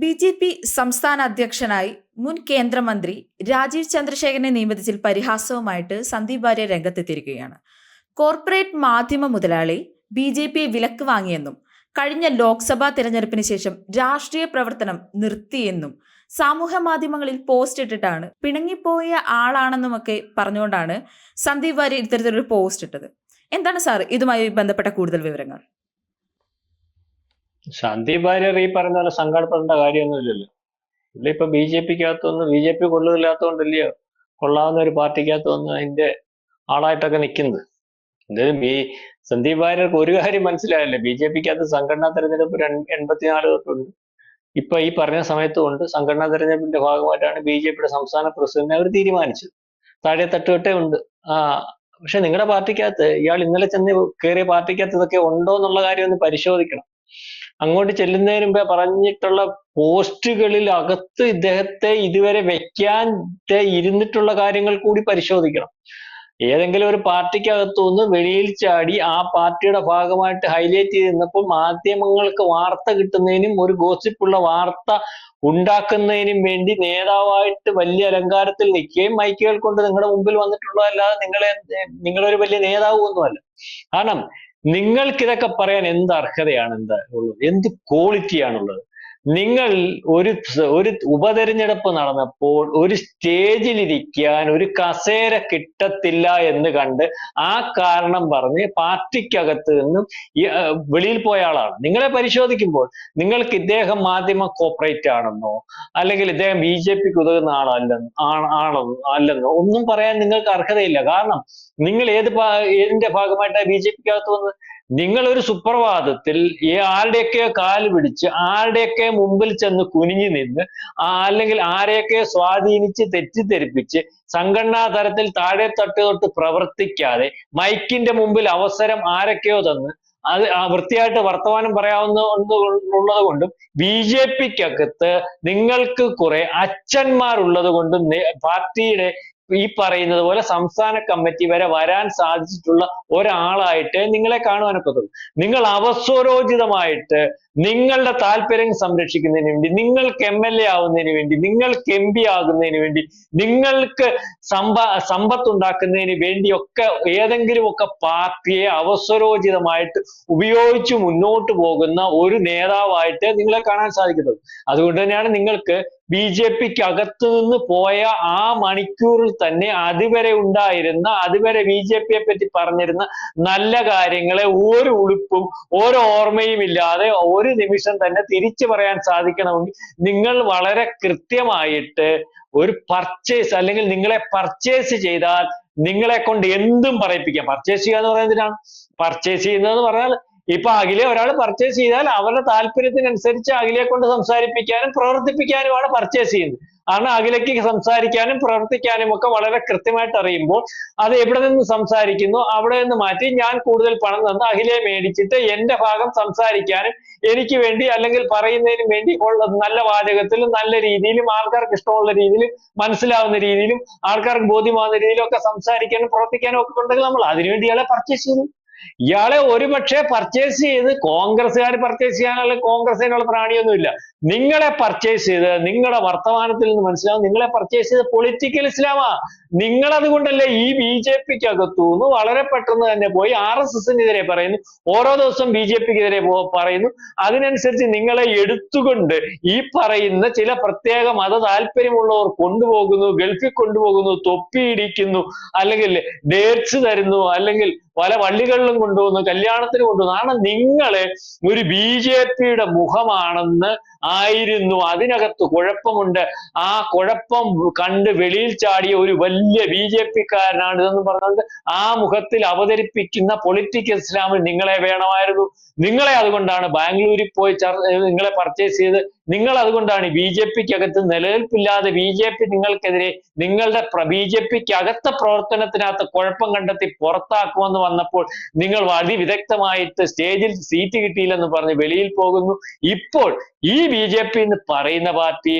B J P സംസ്ഥാന അധ്യക്ഷനായി മുൻ കേന്ദ്രമന്ത്രി രാജീവ് ചന്ദ്രശേഖരനെ നിയമിതത്തിൽ പരിഹാസവുമായിട്ട് സന്ദീപ് ഭാര്യ രംഗത്തെത്തിയിരിക്കുകയാണ്. കോർപ്പറേറ്റ് മാധ്യമ മുതലാളി ബി ജെ പി വിലക്ക് വാങ്ങിയെന്നും കഴിഞ്ഞ ലോക്സഭാ തിരഞ്ഞെടുപ്പിന് ശേഷം രാഷ്ട്രീയ പ്രവർത്തനം നിർത്തിയെന്നും സാമൂഹ്യ മാധ്യമങ്ങളിൽ പോസ്റ്റ് ഇട്ടിട്ടാണ് പിണങ്ങിപ്പോയ ആളാണെന്നുമൊക്കെ പറഞ്ഞുകൊണ്ടാണ് സന്ദീപ് വാര്യ ഇത്തരത്തിലൊരു പോസ്റ്റ് ഇട്ടത്. എന്താണ് സാർ ഇതുമായി ബന്ധപ്പെട്ട കൂടുതൽ വിവരങ്ങൾ? സന്ദീപ് വാര്യർ ഈ പറഞ്ഞ പോലെ സങ്കടപ്പെടേണ്ട കാര്യമൊന്നുമില്ലല്ലോ. പുള്ളി ഇപ്പൊ ബി ജെ പിക്കകത്തൊന്ന് ബി ജെ പി കൊള്ളുന്നില്ലാത്തതുകൊണ്ടല്ലയോ കൊള്ളാവുന്ന ഒരു പാർട്ടിക്കകത്ത് വന്ന് അതിന്റെ ആളായിട്ടൊക്കെ നിൽക്കുന്നത്. എന്തായാലും ബി സന്ദീപ് വാര്യർക്ക് ഒരു കാര്യം മനസ്സിലായല്ലേ? ബി ജെ പിക്കകത്ത് സംഘടനാ തെരഞ്ഞെടുപ്പ് എൺപത്തിനാല് തൊട്ടുണ്ട്. ഇപ്പൊ ഈ പറഞ്ഞ സമയത്തും ഉണ്ട്. സംഘടനാ തെരഞ്ഞെടുപ്പിന്റെ ഭാഗമായിട്ടാണ് ബി ജെ പിയുടെ സംസ്ഥാന പ്രസിഡന്റ് അവർ തീരുമാനിച്ചത്. താഴെ തട്ടുകെട്ടേ ഉണ്ട്. ആ പക്ഷെ നിങ്ങളുടെ പാർട്ടിക്കകത്ത് ഇയാൾ ഇന്നലെ ചെന്ന് കയറിയ പാർട്ടിക്കകത്ത് ഇതൊക്കെ ഉണ്ടോ എന്നുള്ള കാര്യം ഒന്ന് പരിശോധിക്കണം. അങ്ങോട്ട് ചെല്ലുന്നതിന് മുമ്പേ പറഞ്ഞിട്ടുള്ള പോസ്റ്റുകളിൽ അകത്ത് ഇദ്ദേഹത്തെ ഇതുവരെ വെക്കാൻ ഇരുന്നിട്ടുള്ള കാര്യങ്ങൾ കൂടി പരിശോധിക്കണം. ഏതെങ്കിലും ഒരു പാർട്ടിക്കകത്തു നിന്ന് വെളിയിൽ ചാടി ആ പാർട്ടിയുടെ ഭാഗമായിട്ട് ഹൈലൈറ്റ് ചെയ്ത് നിന്നപ്പോൾ മാധ്യമങ്ങൾക്ക് വാർത്ത കിട്ടുന്നതിനും ഒരു ഗോസിപ്പുള്ള വാർത്ത ഉണ്ടാക്കുന്നതിനും വേണ്ടി നേതാവായിട്ട് വലിയ അലങ്കാരത്തിൽ നിൽക്കുകയും മൈക്കുകൾ കൊണ്ട് നിങ്ങളുടെ മുമ്പിൽ വന്നിട്ടുള്ളതല്ലാതെ നിങ്ങളെ നിങ്ങളൊരു വലിയ നേതാവ് ഒന്നുമല്ല കാരണം നിങ്ങൾക്ക് ഇതൊക്കെ പറയാൻ എന്ത് അർഹതയാണ് എന്താ ഉള്ളത്? എന്ത് ക്വാളിറ്റിയാണുള്ളത് നിങ്ങൾ ഒരു ഒരു ഉപതെരഞ്ഞെടുപ്പ് നടന്നപ്പോൾ ഒരു സ്റ്റേജിൽ സ്റ്റേജിലിരിക്കാൻ ഒരു കസേര കിട്ടത്തില്ല എന്ന് കണ്ട് ആ കാരണം പറഞ്ഞ് പാർട്ടിക്കകത്ത് നിന്നും വെളിയിൽ പോയ ആളാണ്. നിങ്ങളെ പരിശോധിക്കുമ്പോൾ നിങ്ങൾക്ക് ഇദ്ദേഹം മാധ്യമ കോപ്പറേറ്റ് ആണെന്നോ അല്ലെങ്കിൽ ഇദ്ദേഹം ബി ജെ പിക്ക് ഉതകുന്ന ആളല്ലെന്നോ ആണെന്നോ അല്ലെന്നോ ഒന്നും പറയാൻ നിങ്ങൾക്ക് അർഹതയില്ല. കാരണം നിങ്ങൾ ഏത് ഭാഗമായിട്ടാണ് ബി ജെ പിക്കകത്ത് വന്നത്? നിങ്ങൾ ഒരു സുപ്രഭാതത്തിൽ ഈ ആരുടെയൊക്കെ കാൽ പിടിച്ച് ആരുടെയൊക്കെ മുമ്പിൽ ചെന്ന് കുനിഞ്ഞു നിന്ന് അല്ലെങ്കിൽ ആരെയൊക്കെ സ്വാധീനിച്ച് തെറ്റിദ്ധരിപ്പിച്ച് സംഘടനാ തലത്തിൽ താഴെ തട്ട് തൊട്ട് പ്രവർത്തിക്കാതെ മൈക്കിന്റെ മുമ്പിൽ അവസരം ആരൊക്കെയോ തന്ന് അത് വൃത്തിയായിട്ട് വർത്തമാനം പറയാവുന്ന ഉള്ളത് കൊണ്ടും ബി ജെ പിക്കകത്ത് നിങ്ങൾക്ക് കുറെ അച്ഛന്മാരുള്ളത് കൊണ്ടും പാർട്ടിയുടെ ഈ പറയുന്നത് പോലെ സംസ്ഥാന കമ്മിറ്റി വരെ വരാൻ സാധിച്ചിട്ടുള്ള ഒരാളായിട്ട് നിങ്ങളെ കാണുവാനൊക്കത്തുള്ളൂ. നിങ്ങൾ അവസ്വരോചിതമായിട്ട് നിങ്ങളുടെ താല്പര്യം സംരക്ഷിക്കുന്നതിന് വേണ്ടി നിങ്ങൾക്ക് എം എൽ എ ആവുന്നതിന് വേണ്ടി നിങ്ങൾക്ക് എം പി ആകുന്നതിന് വേണ്ടി നിങ്ങൾക്ക് സമ്പ സമ്പത്ത് ഉണ്ടാക്കുന്നതിന് വേണ്ടിയൊക്കെ ഏതെങ്കിലുമൊക്കെ പാർട്ടിയെ അവസരോചിതമായിട്ട് ഉപയോഗിച്ച് മുന്നോട്ട് പോകുന്ന ഒരു നേതാവായിട്ട് നിങ്ങളെ കാണാൻ സാധിക്കുന്നത് അതുകൊണ്ട് തന്നെയാണ് നിങ്ങൾക്ക് ബി ജെ പിക്ക് അകത്തു നിന്ന് പോയ ആ മണിക്കൂറിൽ തന്നെ അതുവരെ ഉണ്ടായിരുന്ന അതുവരെ ബി ജെ പിയെ പറ്റി പറഞ്ഞിരുന്ന നല്ല കാര്യങ്ങളെ ഒരു ഉളുപ്പും ഒരു ഓർമ്മയും ഇല്ലാതെ ഒരു നിമിഷം തന്നെ തിരിച്ചു പറയാൻ സാധിക്കണമെങ്കിൽ നിങ്ങൾ വളരെ കൃത്യമായിട്ട് ഒരു പർച്ചേസ് അല്ലെങ്കിൽ നിങ്ങളെ പർച്ചേസ് ചെയ്താൽ നിങ്ങളെ കൊണ്ട് എന്തും പറയിപ്പിക്കാം. പർച്ചേസ് ചെയ്യുക എന്ന് പറയുന്നതിനാണ് പർച്ചേസ് ചെയ്യുന്നതെന്ന് പറഞ്ഞാൽ ഇപ്പൊ അഖിലെ ഒരാൾ പർച്ചേസ് ചെയ്താൽ അവരുടെ താല്പര്യത്തിനനുസരിച്ച് അഖിലെ കൊണ്ട് സംസാരിപ്പിക്കാനും പ്രവർത്തിപ്പിക്കാനുമാണ് പർച്ചേസ് ചെയ്യുന്നത്. കാരണം അഖിലയ്ക്ക് സംസാരിക്കാനും പ്രവർത്തിക്കാനും ഒക്കെ വളരെ കൃത്യമായിട്ട് അറിയുമ്പോൾ അത് എവിടെ നിന്ന് സംസാരിക്കുന്നു അവിടെ നിന്ന് മാറ്റി ഞാൻ കൂടുതൽ പണം തന്ന് അഖിലയെ മേടിച്ചിട്ട് എന്റെ ഭാഗം സംസാരിക്കാനും എനിക്ക് വേണ്ടി അല്ലെങ്കിൽ പറയുന്നതിനും വേണ്ടി നല്ല വാചകത്തിലും നല്ല രീതിയിലും ആൾക്കാർക്ക് ഇഷ്ടമുള്ള രീതിയിലും മനസ്സിലാവുന്ന രീതിയിലും ആൾക്കാർക്ക് ബോധ്യമാവുന്ന രീതിയിലും ഒക്കെ സംസാരിക്കാനും പ്രവർത്തിക്കാനും ഒക്കെ ഉണ്ടെങ്കിൽ നമ്മൾ അതിനുവേണ്ടി ഇയാളെ പർച്ചേസ് ചെയ്തു ഇയാളെ ഒരുപക്ഷെ പർച്ചേസ് ചെയ്ത് കോൺഗ്രസ്സുകാർ പർച്ചേസ് ചെയ്യാനുള്ള കോൺഗ്രസിനുള്ള പ്രാണിയൊന്നുമില്ല. നിങ്ങളെ പർച്ചേസ് ചെയ്ത് നിങ്ങളുടെ വർത്തമാനത്തിൽ നിന്ന് മനസ്സിലാവും. നിങ്ങളെ പർച്ചേസ് ചെയ്ത് പൊളിറ്റിക്കൽ ഇസ്ലാമാ നിങ്ങൾ അതുകൊണ്ടല്ലേ ഈ ബി ജെ പിക്ക് അകത്തുനിന്ന് വളരെ പെട്ടെന്ന് തന്നെ പോയി ആർ എസ് എസിനെതിരെ പറയുന്നു. ഓരോ ദിവസം ബി ജെ പിക്കെതിരെ പറയുന്നു. അതിനനുസരിച്ച് നിങ്ങളെ എടുത്തുകൊണ്ട് ഈ പറയുന്ന ചില പ്രത്യേക മത താല്പര്യമുള്ളവർ കൊണ്ടുപോകുന്നു ഗൾഫിൽ കൊണ്ടുപോകുന്നു തൊപ്പിയിടിക്കുന്നു അല്ലെങ്കിൽ ഡേറ്റ്സ് തരുന്നു അല്ലെങ്കിൽ പല വള്ളികളിലും കൊണ്ടുവന്നു കല്യാണത്തിന് കൊണ്ടുപോകുന്നു കാരണം നിങ്ങളെ ഒരു ബി ജെ പിയുടെ മുഖമാണെന്ന് ആയിരുന്നു. അതിനകത്ത് കുഴപ്പമുണ്ട്. ആ കുഴപ്പം കണ്ട് വെളിയിൽ ചാടിയ ഒരു വലിയ ബി ജെ പിക്കാരനാണ് ഇതെന്ന് പറഞ്ഞുകൊണ്ട് ആ മുഖത്തിൽ അവതരിപ്പിക്കുന്ന പൊളിറ്റിക്കൽ ഇസ്ലാമിൽ നിങ്ങളെ വേണമായിരുന്നു. നിങ്ങളെ അതുകൊണ്ടാണ് ബാംഗ്ലൂരിൽ പോയി നിങ്ങളെ പർച്ചേസ് ചെയ്ത്. നിങ്ങൾ അതുകൊണ്ടാണ് ബി ജെ പിക്കകത്ത് നിലനിൽപ്പില്ലാതെ ബി ജെ പി നിങ്ങൾക്കെതിരെ നിങ്ങളുടെ ബി ജെ പിക്ക് അകത്ത പ്രവർത്തനത്തിനകത്ത് കുഴപ്പം കണ്ടെത്തി പുറത്താക്കുമെന്ന് വന്നപ്പോൾ നിങ്ങൾ അതിവിദഗ്ധമായിട്ട് സ്റ്റേജിൽ സീറ്റ് കിട്ടിയില്ലെന്ന് പറഞ്ഞ് വെളിയിൽ പോകുന്നു. ഇപ്പോൾ ഈ ബി ജെ പി എന്ന് പറയുന്ന പാർട്ടി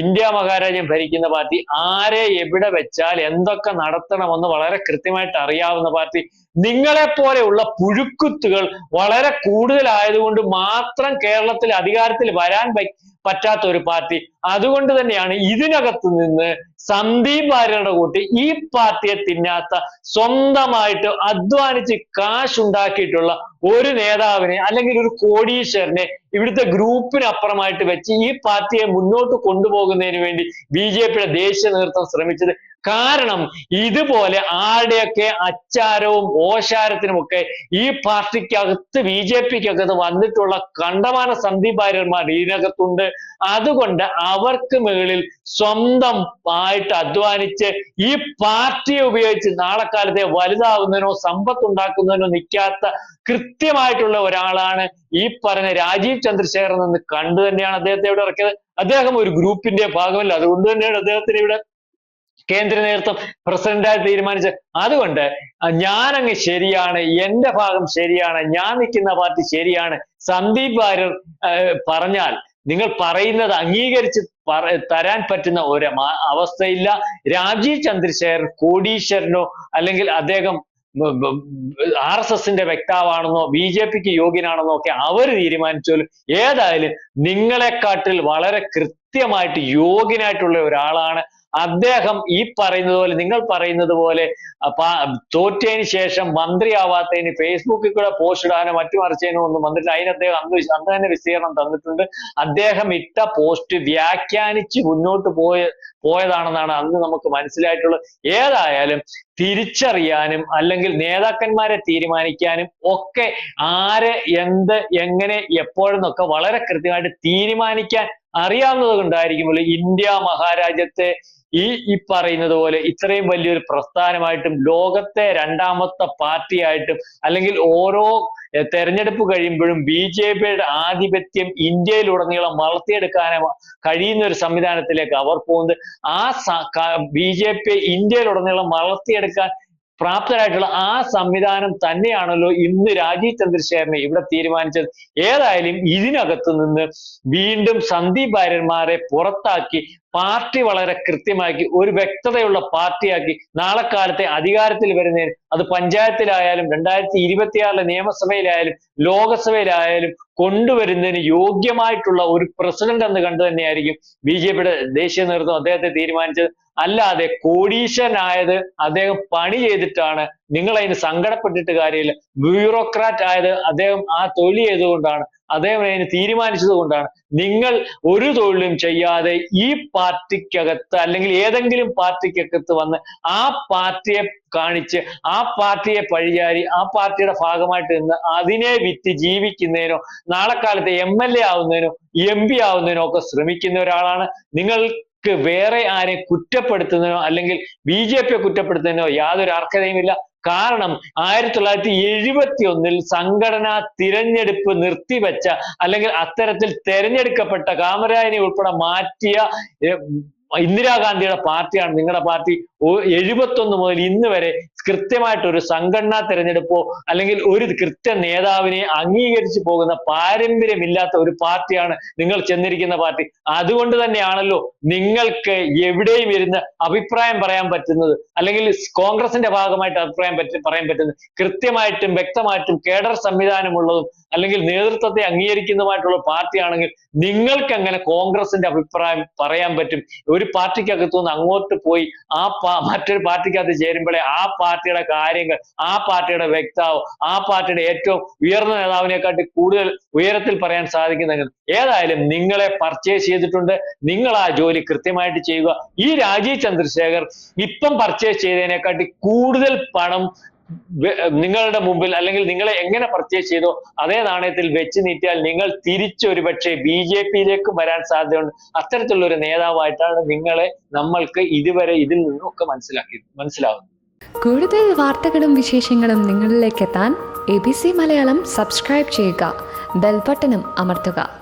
ഇന്ത്യ മഹാരാജ്യം ഭരിക്കുന്ന പാർട്ടി ആരെ എവിടെ വെച്ചാൽ എന്തൊക്കെ നടത്തണമെന്ന് വളരെ കൃത്യമായിട്ട് അറിയാവുന്ന പാർട്ടി നിങ്ങളെ പോലെയുള്ള പുഴുക്കുത്തുകൾ വളരെ കൂടുതലായതുകൊണ്ട് മാത്രം കേരളത്തിൽ അധികാരത്തിൽ വരാൻ പറ്റാത്ത ഒരു പാർട്ടി. അതുകൊണ്ട് തന്നെയാണ് ഇതിനകത്ത് നിന്ന് സന്ദീപ് വാര്യരുടെ കൂട്ടി ഈ പാർട്ടിയെ തിന്നാത്ത സ്വന്തമായിട്ട് അധ്വാനിച്ച് കാശുണ്ടാക്കിയിട്ടുള്ള ഒരു നേതാവിനെ അല്ലെങ്കിൽ ഒരു കോടീശ്വരനെ ഇവിടുത്തെ ഗ്രൂപ്പിനപ്പുറമായിട്ട് വെച്ച് ഈ പാർട്ടിയെ മുന്നോട്ട് കൊണ്ടുപോകുന്നതിന് വേണ്ടി ബി ജെ പിയുടെ ദേശീയ നേതൃത്വം ശ്രമിച്ചത് കാരണം ഇതുപോലെ ആരുടെയൊക്കെ അച്ചാരവും ഓശാരത്തിനുമൊക്കെ ഈ പാർട്ടിക്കകത്ത് ബി ജെ പിക്കകത്ത് വന്നിട്ടുള്ള കണ്ടമാന സന്ദീപ് ഭാര്യന്മാർ ഇതിനകത്തുണ്ട്. അതുകൊണ്ട് അവർക്ക് മുകളിൽ സ്വന്തം ആയിട്ട് അധ്വാനിച്ച് ഈ പാർട്ടിയെ ഉപയോഗിച്ച് നാളെ കാലത്തെ സമ്പത്ത് ഉണ്ടാക്കുന്നതിനോ നിൽക്കാത്ത കൃത്യമായിട്ടുള്ള ഒരാളാണ് ഈ പറഞ്ഞ രാജീവ് ചന്ദ്രശേഖരൻ എന്ന് കണ്ടു തന്നെയാണ് അദ്ദേഹത്തെ ഇവിടെ ഇറക്കിയത്. അദ്ദേഹം ഒരു ഗ്രൂപ്പിന്റെ ഭാഗമല്ല. അതുകൊണ്ട് തന്നെയാണ് അദ്ദേഹത്തിന് ഇവിടെ കേന്ദ്ര നേതൃത്വം പ്രസിഡന്റായി തീരുമാനിച്ച് അതുകൊണ്ട് ഞാൻ അങ്ങ് ശരിയാണ് എന്റെ ഭാഗം ശരിയാണ് ഞാൻ നിൽക്കുന്ന പാർട്ടി ശരിയാണ്. സന്ദീപ് വാര്യർ പറഞ്ഞാൽ നിങ്ങൾ പറയുന്നത് അംഗീകരിച്ച് തരാൻ പറ്റുന്ന ഒരു അവസ്ഥയില്ല. രാജീവ് ചന്ദ്രശേഖരൻ കോടീശ്വരനോ അല്ലെങ്കിൽ അദ്ദേഹം ആർ എസ് എസിന്റെ വ്യക്താവാണെന്നോ ബി ജെ പിക്ക് യോഗ്യനാണെന്നോ ഒക്കെ അവർ തീരുമാനിച്ചോലും ഏതായാലും നിങ്ങളെക്കാട്ടിൽ വളരെ കൃത്യമായിട്ട് യോഗ്യനായിട്ടുള്ള ഒരാളാണ്. അദ്ദേഹം ഈ പറയുന്നത് പോലെ നിങ്ങൾ പറയുന്നത് പോലെ തോറ്റതിന് ശേഷം മന്ത്രിയാവാത്തതിന് ഫേസ്ബുക്കിൽ കൂടെ പോസ്റ്റ് ഇടാനോ മറ്റു മറിച്ചതിനോ ഒന്നും വന്നിട്ട് അതിന് അദ്ദേഹം അന്ന് അന്ന് തന്നെ വിശദീകരണം തന്നിട്ടുണ്ട്. അദ്ദേഹം ഇട്ട പോസ്റ്റ് വ്യാഖ്യാനിച്ച് മുന്നോട്ട് പോയ പോയതാണെന്നാണ് അന്ന് നമുക്ക് മനസ്സിലായിട്ടുള്ളത്. ഏതായാലും തിരിച്ചറിയാനും അല്ലെങ്കിൽ നേതാക്കന്മാരെ തീരുമാനിക്കാനും ഒക്കെ ആര് എന്ത് എങ്ങനെ എപ്പോഴെന്നൊക്കെ വളരെ കൃത്യമായിട്ട് തീരുമാനിക്കാൻ അറിയാവുന്നത് കൊണ്ടായിരിക്കുമ്പോൾ ഇന്ത്യ മഹാരാജ്യത്തെ ഈ ഈ പറയുന്നത് പോലെ ഇത്രയും വലിയൊരു പ്രസ്ഥാനമായിട്ടും ലോകത്തെ രണ്ടാമത്തെ പാർട്ടിയായിട്ടും അല്ലെങ്കിൽ ഓരോ തെരഞ്ഞെടുപ്പ് കഴിയുമ്പോഴും ബി ജെ പിയുടെ ആധിപത്യം ഇന്ത്യയിലുടനീളം വളർത്തിയെടുക്കാൻ കഴിയുന്ന ഒരു സംവിധാനത്തിലേക്ക് അവർ പോകുന്നത് ആ ബി ജെ പി ഇന്ത്യയിലുടനീളം വളർത്തിയെടുക്കാൻ പ്രാപ്തരായിട്ടുള്ള ആ സംവിധാനം തന്നെയാണല്ലോ ഇന്ന് രാജീവ് ചന്ദ്രശേഖരനെ ഇവിടെ തീരുമാനിച്ചത്. ഏതായാലും ഇതിനകത്ത് നിന്ന് വീണ്ടും സന്ദീപ് ഭാര്യന്മാരെ പുറത്താക്കി പാർട്ടി വളരെ കൃത്യമാക്കി ഒരു വ്യക്തതയുള്ള പാർട്ടിയാക്കി നാളെ കാലത്തെ അധികാരത്തിൽ വരുന്നതിന് അത് പഞ്ചായത്തിലായാലും രണ്ടായിരത്തി ഇരുപത്തിയാറിലെ നിയമസഭയിലായാലും ലോകസഭയിലായാലും കൊണ്ടുവരുന്നതിന് യോഗ്യമായിട്ടുള്ള ഒരു പ്രസിഡന്റ് എന്ന് കണ്ടു തന്നെയായിരിക്കും ബി ജെ പിയുടെ ദേശീയ നേതൃത്വം അദ്ദേഹത്തെ തീരുമാനിച്ചത്. അല്ലാതെ കോടീശ്വരനായത് അദ്ദേഹം പണി ചെയ്തിട്ടാണ് നിങ്ങൾ അതിന് സങ്കടപ്പെട്ടിട്ട് കാര്യമില്ല. ബ്യൂറോക്രാറ്റ് ആയത് അദ്ദേഹം ആ തൊഴിൽ ചെയ്തുകൊണ്ടാണ്. അദ്ദേഹം അതിന് തീരുമാനിച്ചത് കൊണ്ടാണ്. നിങ്ങൾ ഒരു തൊഴിലും ചെയ്യാതെ ഈ പാർട്ടിക്കകത്ത് അല്ലെങ്കിൽ ഏതെങ്കിലും പാർട്ടിക്കകത്ത് വന്ന് ആ പാർട്ടിയെ കാണിച്ച് ആ പാർട്ടിയെ പഴിചാരി ആ പാർട്ടിയുടെ ഭാഗമായിട്ട് നിന്ന് അതിനെ വിറ്റ് ജീവിക്കുന്നതിനോ നാളെ കാലത്ത് എം എൽ എ ആവുന്നതിനോ എം പി ആവുന്നതിനോ ഒക്കെ ശ്രമിക്കുന്ന ഒരാളാണ്. നിങ്ങൾക്ക് വേറെ ആരെ കുറ്റപ്പെടുത്തുന്നതിനോ അല്ലെങ്കിൽ ബി ജെ പിയെ കുറ്റപ്പെടുത്തുന്നതിനോ യാതൊരു അർഹതയുമില്ല. കാരണം ആയിരത്തി തൊള്ളായിരത്തി എഴുപത്തി ഒന്നിൽ സംഘടനാ തിരഞ്ഞെടുപ്പ് നിർത്തിവെച്ച അല്ലെങ്കിൽ അത്തരത്തിൽ തെരഞ്ഞെടുക്കപ്പെട്ട കാമരാജിനെ ഉൾപ്പെടെ മാറ്റിയ ഇന്ദിരാഗാന്ധിയുടെ പാർട്ടിയാണ് നിങ്ങളുടെ പാർട്ടി. എഴുപത്തൊന്ന് മുതൽ ഇന്ന് വരെ കൃത്യമായിട്ട് ഒരു സംഘടനാ തെരഞ്ഞെടുപ്പോ അല്ലെങ്കിൽ ഒരു കൃത്യ നേതാവിനെ അംഗീകരിച്ചു പോകുന്ന പാരമ്പര്യമില്ലാത്ത ഒരു പാർട്ടിയാണ് നിങ്ങൾ ചെന്നിരിക്കുന്ന പാർട്ടി. അതുകൊണ്ട് തന്നെയാണല്ലോ നിങ്ങൾക്ക് എവിടെയും ഇരുന്ന് അഭിപ്രായം പറയാൻ പറ്റുന്നത് അല്ലെങ്കിൽ കോൺഗ്രസിന്റെ ഭാഗമായിട്ട് അഭിപ്രായം പറ്റി പറയാൻ പറ്റുന്നത്. കൃത്യമായിട്ടും വ്യക്തമായിട്ടും കേഡർ സംവിധാനമുള്ളതും അല്ലെങ്കിൽ നേതൃത്വത്തെ അംഗീകരിക്കുന്നതുമായിട്ടുള്ള പാർട്ടിയാണെങ്കിൽ നിങ്ങൾക്ക് എങ്ങനെ കോൺഗ്രസിന്റെ അഭിപ്രായം പറയാൻ പറ്റും. ഒരു പാർട്ടിക്കകത്തു നിന്ന് അങ്ങോട്ട് പോയി ആ മറ്റൊരു പാർട്ടിക്കകത്ത് ചേരുമ്പോഴേ ആ പാർട്ടിയുടെ കാര്യങ്ങൾ ആ പാർട്ടിയുടെ വ്യക്താവ് ആ പാർട്ടിയുടെ ഏറ്റവും ഉയർന്ന നേതാവിനെക്കാട്ടി കൂടുതൽ ഉയരത്തിൽ പറയാൻ സാധിക്കുന്നെങ്കിൽ ഏതായാലും നിങ്ങളെ പർച്ചേസ് ചെയ്തിട്ടുണ്ട്. നിങ്ങൾ ആ ജോലി കൃത്യമായിട്ട് ചെയ്യുക. ഈ രാജീവ് ചന്ദ്രശേഖർ ഇപ്പം പർച്ചേസ് ചെയ്തതിനെക്കാട്ടി കൂടുതൽ പണം നിങ്ങളുടെ മുമ്പിൽ അല്ലെങ്കിൽ നിങ്ങളെ എങ്ങനെ പർച്ചേസ് ചെയ്തോ അതേ നാണയത്തിൽ വെച്ച് നീട്ടിയാൽ നിങ്ങൾ തിരിച്ചൊരു പക്ഷേ ബി ജെ പിയിലേക്ക് വരാൻ സാധ്യതയുണ്ട്. അത്തരത്തിലുള്ള ഒരു നേതാവായിട്ടാണ് നിങ്ങളെ നമ്മൾക്ക് ഇതുവരെ ഇതിൽ നിന്നൊക്കെ മനസ്സിലാക്കി മനസ്സിലാവുന്നത്. കൂടുതൽ വാർത്തകളും വിശേഷങ്ങളും നിങ്ങളിലേക്ക് എത്താൻ A B C Malayalam subscribe ചെയ്യുക. ബെൽബട്ടനും അമർത്തുക.